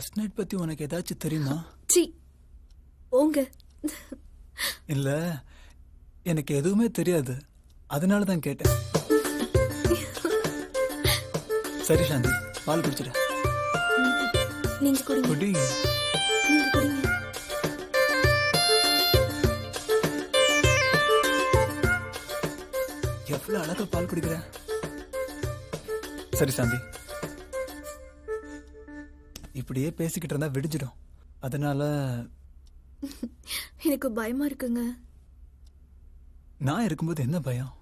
First night பத்தி உனக்கு ஏதாச்சும் தெரியுமா? சி ஓங்க இல்ல எனக்கு எதுவுமே தெரியாது. அதனால தான் கேட்டேன். சரி சாந்தி. பால் குடிச்சிட. நீங்க குடிங்க. குடி. எவ்வளவு அழகா பால் குடிக்கிற? சரி சாந்தி. இப்படியே பேசிக்கிட்டு இருந்தா விடிஞ்சிடும். அதனால எனக்கு பயமா இருக்குங்க. நான் இருக்கும்போது என்ன பயம்?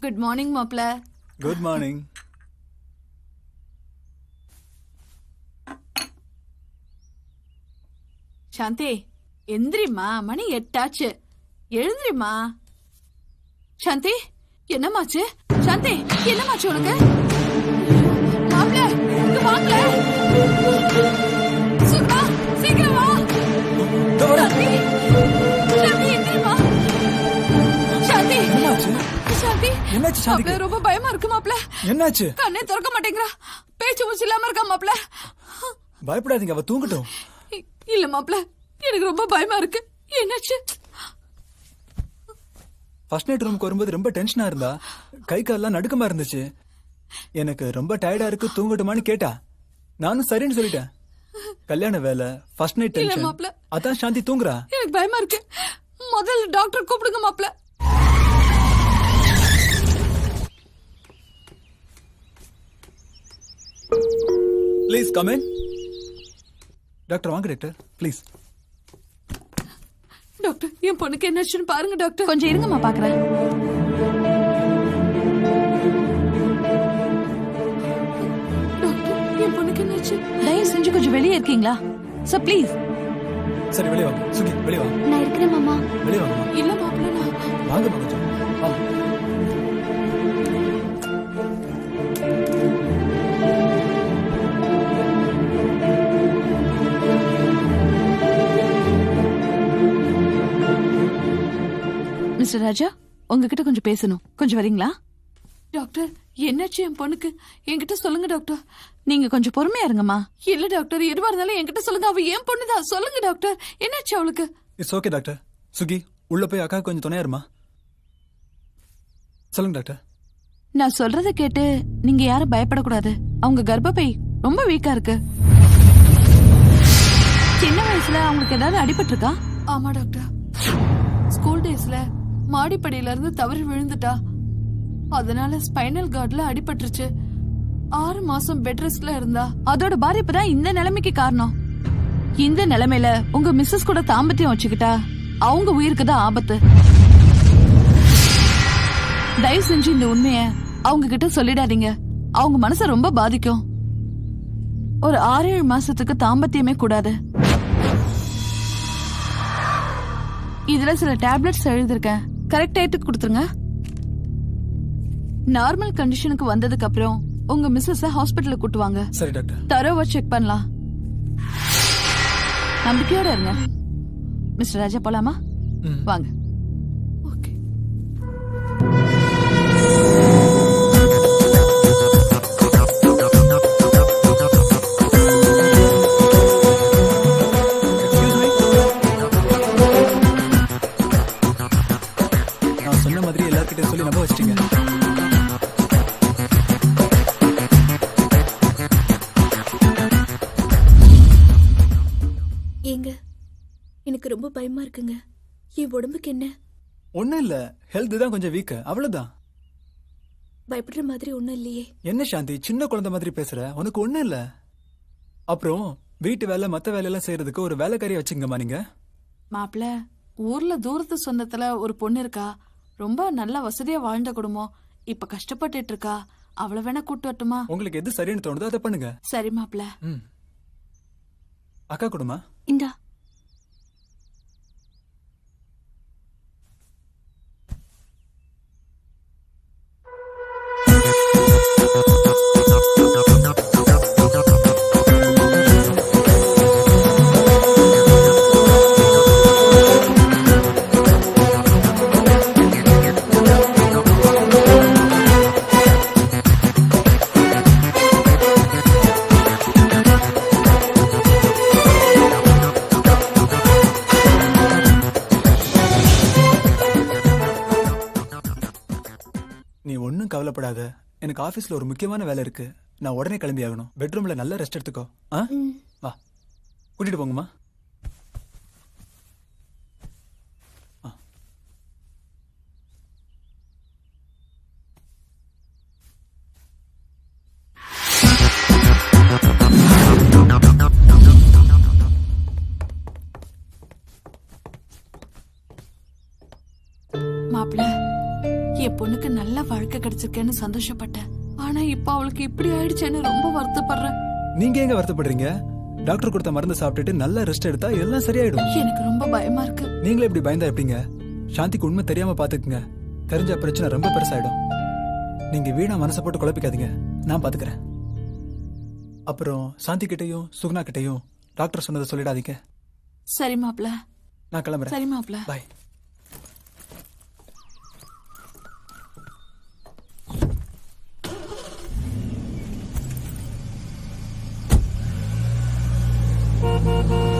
குட் மார்னிங் மாப்ள குட் மார்னிங் சாந்தி எந்திரிம்மா. மணி எட்டாச்சு. எழுந்திரிம்மா. சாந்தி என்னமாச்சு சாந்தி என்னமாச்சு உனக்கு? என்னாச்சு? மாப்ள ரொம்ப பயமா இருக்கு மாப்ள என்னாச்சு? கண்ணே திறக்க மாட்டேங்கிறா. பேச்சு மூச்சு இல்லாம இருக்கா மாப்ள பயப்படாதீங்க அவ தூங்கட்டும். இல்ல மாப்ள எனக்கு ரொம்ப பயமா இருக்கு. என்னாச்சு? ஃபர்ஸ்ட் நைட் ரூமுக்கு வரும்போது ரொம்ப டென்ஷனா இருந்தா கை கால்லாம் நடுக்கமா இருந்துச்சு. எனக்கு ரொம்ப டயர்டா இருக்கு தூங்கட்டுமான்னு கேட்டா. நானும் சரின்னு சொல்லிட்டேன். கல்யாண வேலை ஃபர்ஸ்ட் நைட் இல்ல டென்ஷன். அதான் சாந்தி தூங்குறா. எனக்கு பயமா இருக்கு. முதல்ல டாக்டர் கூப்பிடுங்க மாப்ள ப்ளீஸ் கம் இன் டாக்டர் வாங்க டாக்டர் ப்ளீஸ் டாக்டர் என் பொண்ணுக்கு என்னாச்சுன்னு பாருங்க டாக்டர் கொஞ்சம் இருங்கம்மா பாக்குறேன். டாக்டர் என் பொண்ணுக்கு என்னாச்சு தயவு செஞ்சு கொஞ்சம் வெளியே இருக்கீங்களா? சார் ப்ளீஸ் சரி வெளியே வாங்க சுகி வெளியே வாங்க நான் இருக்கிறேன் மாமா. வெளியே வாங்கம்மா இல்ல மாப்ள நான் வாங்கம்மா கொஞ்சம் வாங்க மிஸ்டர் ராஜா உங்ககிட்ட கொஞ்சம் பேசணும். கொஞ்சம் வரீங்களா? டாக்டர் என்னாச்சு என் பொண்ணுக்கு? என்கிட்ட சொல்லுங்க டாக்டர். நீங்க கொஞ்சம் பொறுமையா இருங்கம்மா. இல்ல டாக்டர் எதுவா இருந்தாலும் என்கிட்ட சொல்லுங்க. அவ என் பொண்ணுதான் சொல்லுங்க டாக்டர். என்னாச்சு அவளுக்கு? இட்ஸ் ஓகே டாக்டர் சுகி உள்ள போய் அக்கா கொஞ்சம் துணையா இருமா? சொல்லுங்க டாக்டர் நான் சொல்றத கேட்டு நீங்க யாரும் பயப்படக்கூடாது. அவங்க கர்ப்பப்பை ரொம்ப வீக்கா இருக்கு. சின்ன வயசுல அவங்களுக்கு ஏதாவது அடிபட்டிருக்கா? ஆமா டாக்டர் ஸ்கூல் டேஸ்ல மாடிப்படியில இருந்து தவறி விழுந்துட்டா. அதனால ஸ்பைனல் கார்ட்ல அடிபட்டுருச்சு. ஆறு மாசம் பெட் ரெஸ்ட்ல இருந்தா. அதோட பாதிப்பு தான் இந்த நிலைமைக்கு காரணம். இந்த நிலைமையில உங்க மிஸ்ஸஸ் கூட தாம்பத்தியம் வச்சுக்கிட்டா அவங்க உயிருக்கு தான் ஆபத்து. தயவு செஞ்சு இந்த உண்மைய அவங்க கிட்ட சொல்லிடாதீங்க. அவங்க மனச ரொம்ப பாதிக்கும். ஒரு ஆறு ஏழு மாசத்துக்கு தாம்பத்தியமே கூடாது. இதுல சில டேப்லெட்ஸ் எழுதிருக்கேன் கரெக்ட் டயத்துக்கு கொடுத்துருங்க. நார்மல் கண்டிஷனுக்கு வந்ததுக்கு அப்புறம் உங்க மிஸ்ஸஸ ஹாஸ்பிட்டலுக்கு கூட்டு வாங்க. சரி டாக்டர் தரோவா செக் பண்ணலாம். நம்பிக்கையோட இருங்க. மிஸ்டர் ராஜா போலாமா. வாங்க. சொன்ன மாதிரி எல்லார்கிட்டயும் சொல்லி நம்ப வச்சிட்டீங்க. ஏங்க எனக்கு ரொம்ப பயமா இருக்குங்க. என் உடம்புக்கு என்ன? ஒண்ணும் இல்ல. ஹெல்த் தான் கொஞ்சம் வீக் அவ்வளவுதான். பயப்படுற மாதிரி ஒண்ணும் இல்லையே. என்ன சாந்தி சின்ன குழந்தை மாதிரி பேசுற? உனக்கு ஒண்ணும் இல்ல. அப்புறம் வீட்டு வேலை மத்த வேலையெல்லாம் செய்யறதுக்கு ஒரு வேலைக்காரியை வச்சுங்கம்மா நீங்க. மாப்பிள ஊர்ல தூரத்து சொந்தத்துல ஒரு பொண்ணு இருக்கா? ரொம்ப நல்ல வசதியா வாழ்ந்த குடும்பம். இப்ப கஷ்டப்பட்டுட்டு இருக்கா அவளை வேணா கூட்டு வரட்டுமா? உங்களுக்கு எது சரின்னு தோணுதோ அதை பண்ணுங்க. சரி மாப்பிள ம். அக்கா கொடுமா? இந்தா. கவலைப்படாத. எனக்கு ஆஃபீஸில் ஒரு முக்கியமான வேலை இருக்கு. நான் உடனே கிளம்பி ஆகணும் பெட்ரூமில் நல்ல ரெஸ்ட் எடுத்துக்கோ. ஆ? வா. கூட்டிட்டு போங்கம்மா. கிடைச்சிருக்கேன்னு சந்தோஷப்பட்டேன். ஆனா இப்ப அவளுக்கு இப்படி ஆயிடுச்சேன்னு ரொம்ப வருத்தப்படுறேன். நீங்க எங்க வருத்தப்படுறீங்க? டாக்டர் கொடுத்த மருந்து சாப்பிட்டுட்டு நல்லா ரெஸ்ட் எடுத்தா எல்லாம் சரியாயிடும். எனக்கு ரொம்ப பயமா இருக்கு. நீங்களே இப்படி பயந்தா எப்படிங்க? சாந்திக்கு உண்மை தெரியாம பாத்துக்குங்க. தெரிஞ்ச பிரச்சனை ரொம்ப பெருசாயிடும். நீங்க வீணா மனசை போட்டு குழப்பிக்காதீங்க. நான் பாத்துக்கிறேன். அப்புறம் சாந்தி கிட்டயும் சுகுணா கிட்டயும் டாக்டர் சொன்னதை சொல்லிடாதீங்க. சரி மாப்பிள நான் கிளம்புறேன். சரி மாப்பிள bye. Good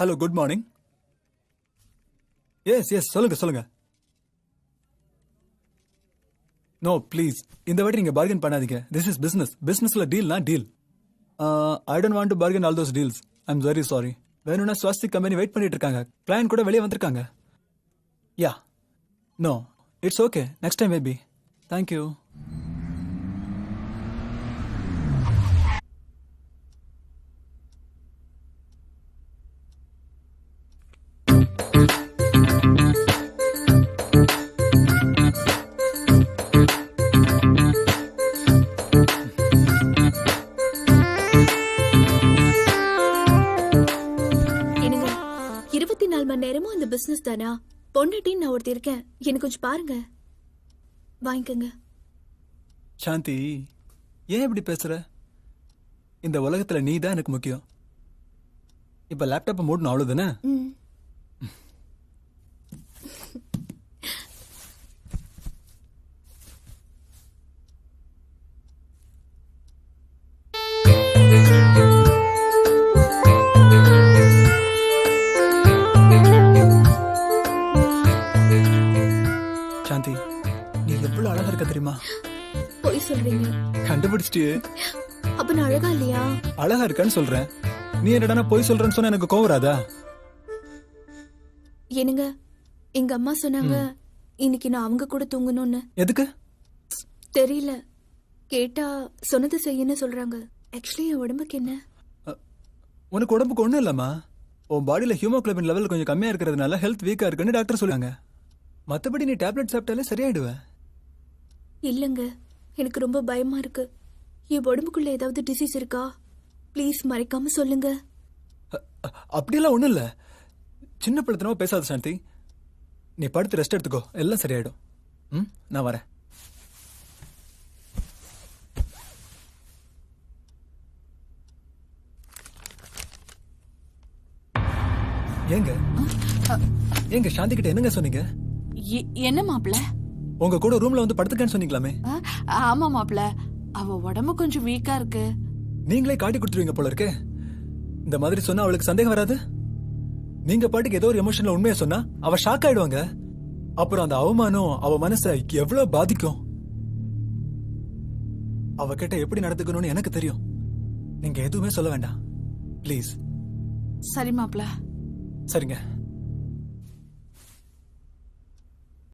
hello good morning yes yes சொல்லுங்க சொல்லுங்க. நோ ப்ளீஸ் இந்த வாட்டி நீங்க பார்கன் பண்ணாதீங்க. திஸ் இஸ் பிஸ்னஸ் பிஸ்னஸில் டீல்னா deal I don't want to bargain all those deals I am very sorry வேணும்னா ஸ்வாஸ்தி கம்பெனி வெயிட் பண்ணிட்டு இருக்காங்க. கிளையண்ட் கூட வெளியே வந்திருக்காங்க. Yeah no it's okay next time maybe thank you business தானா? பொண்டாட்டின்னு நான் ஒருத்தி இருக்கேன். எனக்கு கொஞ்சம் பாருங்க. வாங்கிக்கோங்க. சாந்தி ஏன் இப்படி பேசுற? இந்த உலகத்துல நீ தான் எனக்கு முக்கியம். இப்ப லேப்டாப்பை மூடணும் அவ்வளவுதானே? கண்டுபிடிச்சிட்டு அப்ப நான் அழகா இல்லையா? அழகா இருக்கான்னு சொல்றேன். நீ என்னடா போய் சொல்றேன்னு சொன்னா எனக்கு கோவம் வராதா? என்னங்க எங்க அம்மா சொன்னாங்க இன்னைக்கு நான் அவங்க கூட தூங்கணும்னு. எதுக்கு? தெரியல. கேட்டா சொன்னது செய்யன்னு சொல்றாங்க. ஆக்சுவலி என் உடம்புக்கு என்ன? உனக்கு உடம்புக்கு ஒண்ணும் இல்லம்மா. உன் பாடியில ஹியூமோகுளோபின் லெவல் கொஞ்சம் கம்மியா இருக்கிறதுனால ஹெல்த் வீக்கா இருக்குன்னு டாக்டர் சொல்லுவாங்க மத்தபடி நீ டேப்லெட் சாப்பிட்டாலே சரியாயிடுவ. இல்லங்க. எனக்கு ரொம்ப பயமா இருக்கு. என் உடம்புக்குள்ள ஏதாவது டிசீஸ் இருக்கா? ப்ளீஸ் மறைக்காம சொல்லுங்க. அப்படியெல்லாம் ஒண்ணும் இல்ல. சின்ன பிள்ளைத்தனமா பேசாத சாந்தி. நீ படுத்து ரெஸ்ட் எடுத்துக்கோ. எல்லாம் சரியாயிடும். ம்? நான் வரேன். ஏங்க? ஏங்க சாந்தி கிட்ட என்னங்க சொன்னீங்க? என்ன மாப்ள உங்க கூட ரூம்ல வந்து படுத்துக்கன்னு சொன்னீங்களாமே? ஆமா மாப்ள அவ உடம்பு கொஞ்சம் வீக்கா இருக்கு. நீங்களே காட்டி கொடுத்துருவீங்க போல இருக்கே. இந்த மாதிரி சொன்னா அவளுக்கு சந்தேகம் வராது? நீங்க பாட்டுக்கு ஏதோ ஒரு எமோஷன்ல உண்மையை சொன்னா அவ ஷாக் ஆயிடுவாங்க. அப்புறம் அந்த அவமானம் அவ மனச எவ்வளவு பாதிக்கும்? அவ கிட்ட எப்படி நடந்துக்கணும்னு எனக்கு தெரியும். நீங்க எதுவுமே சொல்ல வேண்டாம். ப்ளீஸ் சரி மாப்ள சரிங்க.